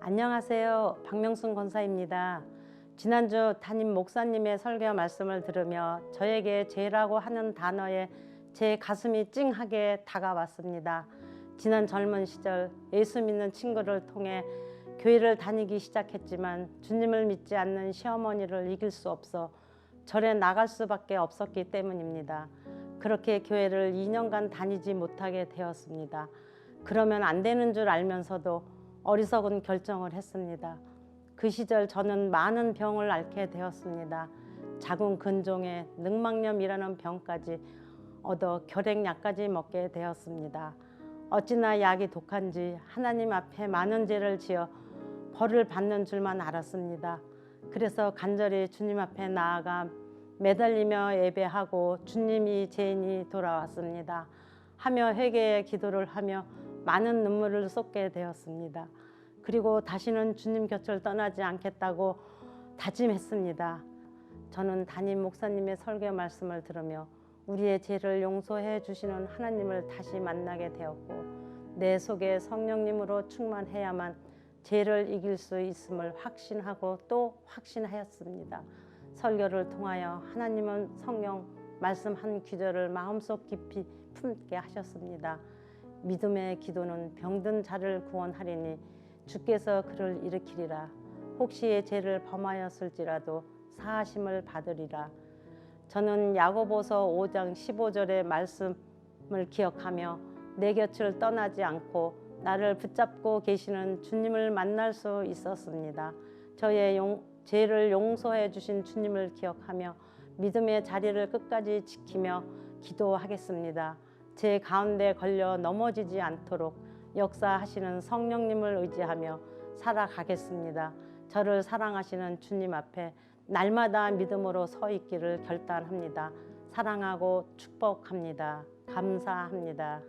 안녕하세요. 박명순 권사입니다. 지난주 담임 목사님의 설교 말씀을 들으며 저에게 죄라고 하는 단어에 제 가슴이 찡하게 다가왔습니다. 지난 젊은 시절 예수 믿는 친구를 통해 교회를 다니기 시작했지만 주님을 믿지 않는 시어머니를 이길 수 없어 절에 나갈 수밖에 없었기 때문입니다. 그렇게 교회를 2년간 다니지 못하게 되었습니다. 그러면 안 되는 줄 알면서도 어리석은 결정을 했습니다. 그 시절 저는 많은 병을 앓게 되었습니다. 자궁 근종에 늑막염이라는 병까지 얻어 결핵약까지 먹게 되었습니다. 어찌나 약이 독한지 하나님 앞에 많은 죄를 지어 벌을 받는 줄만 알았습니다. 그래서 간절히 주님 앞에 나아가 매달리며 예배하고 주님이 죄인이 돌아왔습니다. 하며 회개의 기도를 하며 많은 눈물을 쏟게 되었습니다. 그리고 다시는 주님 곁을 떠나지 않겠다고 다짐했습니다. 저는 담임 목사님의 설교 말씀을 들으며 우리의 죄를 용서해 주시는 하나님을 다시 만나게 되었고 내 속에 성령님으로 충만해야만 죄를 이길 수 있음을 확신하고 또 확신하였습니다. 설교를 통하여 하나님은 성령 말씀 한 구절을 마음속 깊이 품게 하셨습니다. 믿음의 기도는 병든 자를 구원하리니 주께서 그를 일으키리라. 혹시의 죄를 범하였을지라도 사하심을 받으리라. 저는 야고보서 5장 15절의 말씀을 기억하며 내 곁을 떠나지 않고 나를 붙잡고 계시는 주님을 만날 수 있었습니다. 저의 용, 죄를 용서해 주신 주님을 기억하며 믿음의 자리를 끝까지 지키며 기도하겠습니다. 제 가운데 걸려 넘어지지 않도록 역사하시는 성령님을 의지하며 살아가겠습니다. 저를 사랑하시는 주님 앞에 날마다 믿음으로 서 있기를 결단합니다. 사랑하고 축복합니다. 감사합니다.